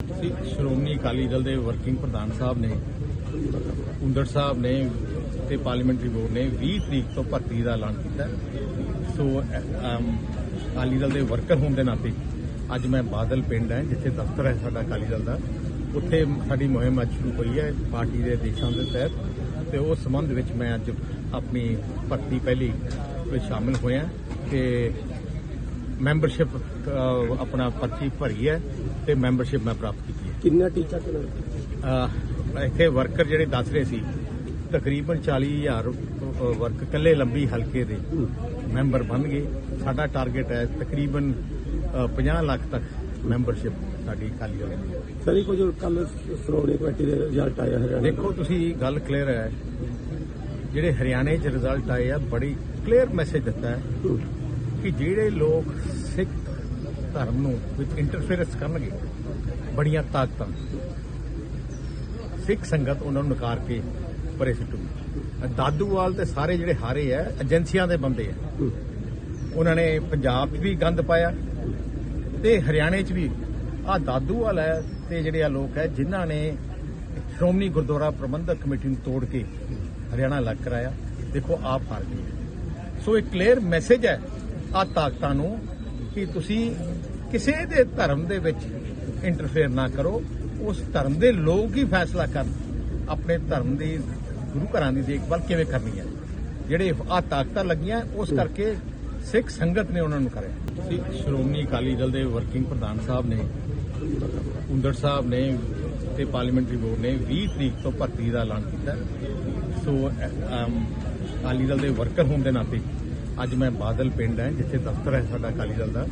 ਸ਼੍ਰੋਮਣੀ ਅਕਾਲੀ ਦਲ ਦੇ ਵਰਕਿੰਗ ਪ੍ਰਧਾਨ ਸਾਹਿਬ ਨੇ ਹੁੰਦੜ ਸਾਹਿਬ ਨੇ ਤੇ ਪਾਰਲੀਮੈਂਟਰੀ ਬੋਰਡ ਨੇ 20 ਤਰੀਕ ਤੋਂ ਭਰਤੀ ਦਾ ਐਲਾਨ ਕੀਤਾ। ਸੋ ਅਕਾਲੀ ਦਲ ਦੇ ਵਰਕਰ ਹੋਣ ਦੇ ਨਾਤੇ ਅੱਜ ਮੈਂ ਬਾਦਲ ਪਿੰਡ ਹੈ, ਜਿੱਥੇ ਦਫ਼ਤਰ ਹੈ ਸਾਡਾ ਅਕਾਲੀ ਦਲ ਦਾ। ਉੱਥੇ ਸਾਡੀ ਮੁਹਿੰਮ ਅੱਜ ਸ਼ੁਰੂ ਹੋਈ ਹੈ ਪਾਰਟੀ ਦੇ ਦੇਸ਼ਾਂ ਦੇ ਤਹਿਤ ਤੇ ਉਸ ਸੰਬੰਧ ਵਿੱਚ ਮੈਂ ਅੱਜ ਆਪਣੀ ਭਰਤੀ ਪਹਿਲੀ ਵਿੱਚ ਸ਼ਾਮਿਲ ਹੋਇਆ। ਤੇ ਮੈਂਬਰਸ਼ਿਪ ਆਪਣਾ ਪਰਚੀ ਭਰੀ ਹੈ ਤੇ ਮੈਂਬਰਸ਼ਿਪ ਮੈਂ ਪ੍ਰਾਪਤ ਕੀਤੀ ਹੈ। ਕਿੰਨਾ ਟੀਚਾ ਕਿੰਨਾ? ਇੱਥੇ ਵਰਕਰ ਜਿਹੜੇ ਦੱਸ ਰਹੇ ਸੀ ਤਕਰੀਬਨ 40000 ਵਰਕ ਕੱਲੇ ਲੰਬੀ ਹਲਕੇ ਦੇ ਮੈਂਬਰ ਬਣ ਗਏ। ਸਾਡਾ ਟਾਰਗੇਟ ਹੈ ਤਕਰੀਬਨ ਅਹ, 50 ਲੱਖ ਤੱਕ ਮੈਂਬਰਸ਼ਿਪ ਸਾਡੀ ਖਾਲੀ ਹੋਣੀ ਸਰ ਇਹ ਕੁਝ ਕੱਲ ਸ਼੍ਰੋਮਣੀ ਕਮੇਟੀ ਦੇ ਰਿਜ਼ਲਟ ਆਇਆ ਹਰਿਆਣਾ ਦੇਖੋ ਤੁਸੀਂ ਗੱਲ ਕਲੀਅਰ ਹੈ। ਜਿਹੜੇ ਹਰਿਆਣੇ 'ਚ ਰਿਜ਼ਲਟ ਆਏ ਆ ਬੜੀ ਕਲੀਅਰ ਮੈਸੇਜ ਦਿੱਤਾ ਹੈ ਹੂੰ। ਕਿ ਜਿਹੜੇ ਲੋਕ ਸਿੱਖ ਧਰਮ ਨੂੰ ਵਿੱਚ ਇੰਟਰਫੇਰੈਂਸ ਕਰਨਗੇ, ਬੜੀਆਂ ਤਾਕਤਾਂ। ਸਿੱਖ ਸੰਗਤ ਉਹਨਾਂ ਨੂੰ ਨਕਾਰ ਕੇ ਪਰੇ ਸਿੱਟੂਗੀ। ਦਾਦੂਵਾਲ ਤੇ ਸਾਰੇ ਜਿਹੜੇ ਹਾਰੇ ਆ, ਏਜੰਸੀਆਂ ਦੇ ਬੰਦੇ ਆ। ਹੂੰ। ਉਹਨਾਂ ਨੇ ਪੰਜਾਬ 'ਚ ਵੀ ਗੰਦ ਪਾਇਆ ਤੇ ਹਰਿਆਣੇ 'ਚ ਵੀ। ਆ ਦਾਦੂਵਾਲ ਹੈ ਤੇ ਜਿਹੜੇ ਆ ਲੋਕ ਹੈ, ਜਿਨ੍ਹਾਂ ਨੇ ਸ਼੍ਰੋਮਣੀ ਗੁਰਦੁਆਰਾ ਪ੍ਰਬੰਧਕ ਕਮੇਟੀ ਨੂੰ ਤੋੜ ਕੇ ਹਰਿਆਣਾ ਅਲੱਗ ਕਰਾਇਆ। ਦੇਖੋ, ਆਪ ਹਾਰ ਗਏ। ਸੋ ਇੱਕ ਕਲੀਅਰ ਮੈਸੇਜ ਹੈ ਆ ਤਾਕਤਾਂ ਨੂੰ ਕਿ ਤੁਸੀਂ ਕਿਸੇ ਦੇ ਧਰਮ ਦੇ ਵਿੱਚ ਇੰਟਰਫੇਅਰ ਨਾ ਕਰੋ। ਉਸ ਧਰਮ ਦੇ ਲੋਕ ਹੀ ਫੈਸਲਾ ਕਰਨ। ਆਪਣੇ ਧਰਮ ਦੀ, ਗੁਰੂ ਘਰਾਂ ਦੀ ਦੇਖਭਾਲ ਕਿਵੇਂ ਕਰਨੀ ਹੈ। ਜਿਹੜੇ ਆ ਤਾਕਤਾਂ ਲੱਗੀਆਂ, ਉਸ ਕਰਕੇ ਸਿੱਖ ਸੰਗਤ ਨੇ ਉਹਨਾਂ ਨੂੰ ਕਰਿਆ। ਸੀ ਸ਼੍ਰੋਮਣੀ ਅਕਾਲੀ ਦਲ ਦੇ ਵਰਕਿੰਗ ਪ੍ਰਧਾਨ ਸਾਹਿਬ ਨੇ ਹੁੰਦੜ ਸਾਹਿਬ ਨੇ ਤੇ ਪਾਰਲੀਮੈਂਟਰੀ ਬੋਰਡ ਨੇ 20 ਤਰੀਕ ਤੋਂ ਭਰਤੀ ਦਾ ਐਲਾਨ ਕੀਤਾ। ਸੋ ਅਕਾਲੀ ਦਲ ਦੇ ਵਰਕਰ ਹੋਣ ਦੇ ਨਾਤੇ ਅੱਜ ਮੈਂ ਬਾਦਲ ਪਿੰਡ ਹੈ ਜਿੱਥੇ ਦਫ਼ਤਰ ਹੈ ਸਾਡਾ ਅਕਾਲੀ ਦਲ ਦਾ।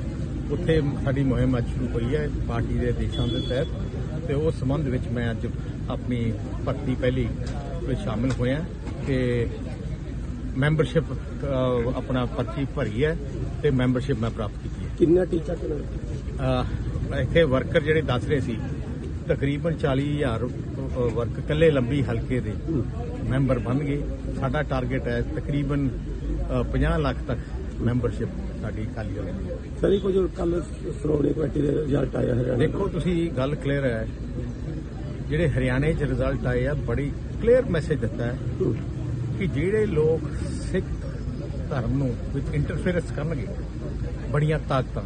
ਉੱਥੇ ਸਾਡੀ ਮੁਹਿੰਮ ਅੱਜ ਸ਼ੁਰੂ ਹੋਈ ਹੈ ਪਾਰਟੀ ਦੇ ਦੇਸ਼ਾਂ ਦੇ ਤਹਿਤ ਤੇ ਉਸ ਸੰਬੰਧ ਵਿੱਚ ਮੈਂ ਅੱਜ ਆਪਣੀ ਭਰਤੀ ਪਹਿਲੀ ਵਿੱਚ ਸ਼ਾਮਿਲ ਹੋਇਆ ਤੇ ਮੈਂਬਰਸ਼ਿਪ ਆਪਣਾ ਪਰਚੀ ਭਰੀ ਹੈ ਤੇ ਮੈਂਬਰਸ਼ਿਪ ਮੈਂ ਪ੍ਰਾਪਤ ਕੀਤੀ ਹੈ। ਕਿੰਨਾ ਟੀਚਾ ਕਿੰਨਾ? ਇੱਥੇ ਵਰਕਰ ਜਿਹੜੇ ਦੱਸ ਰਹੇ ਸੀ ਤਕਰੀਬਨ 40000 ਵਰਕ ਕੱਲੇ ਲੰਬੀ ਹਲਕੇ ਦੇ ਮੈਂਬਰ ਬਣ ਗਏ। ਸਾਡਾ ਟਾਰਗੇਟ ਹੈ ਤਕਰੀਬਨ 50 ਲੱਖ ਤੱਕ ਮੈਂਬਰਸ਼ਿਪ ਸਾਡੀ ਖਾਲੀ ਹੋਣੀ ਸਰ ਇਹ ਕੁਝ ਕੱਲ ਸ਼੍ਰੋਮਣੀ ਕਮੇਟੀ ਦੇ ਰਿਜ਼ਲਟ ਆਇਆ ਹਰਿਆਣਾ ਦੇਖੋ ਤੁਸੀਂ ਗੱਲ ਕਲੀਅਰ ਹੈ। ਜਿਹੜੇ ਹਰਿਆਣੇ 'ਚ ਰਿਜ਼ਲਟ ਆਏ ਆ ਬੜੀ ਕਲੀਅਰ ਮੈਸੇਜ ਦਿੱਤਾ ਹੈ ਹੂੰ। ਕਿ ਜਿਹੜੇ ਲੋਕ ਸਿੱਖ ਧਰਮ ਨੂੰ ਵਿੱਚ ਇੰਟਰਫੇਰੈਂਸ ਕਰਨਗੇ ਬੜੀਆਂ ਤਾਕਤਾਂ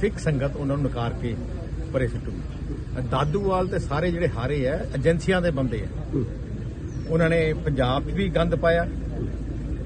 ਸਿੱਖ ਸੰਗਤ ਉਹਨਾਂ ਨੂੰ ਨਕਾਰ ਕੇ ਪਰੇ ਸੁੱਟੂਗੀ। ਦਾਦੂਵਾਲ ਤੇ ਸਾਰੇ ਜਿਹੜੇ ਹਾਰੇ ਆ ਏਜੰਸੀਆਂ ਦੇ ਬੰਦੇ ਆ। ਹੂੰ। ਉਹਨਾਂ ਨੇ ਪੰਜਾਬ 'ਚ ਵੀ ਗੰਦ ਪਾਇਆ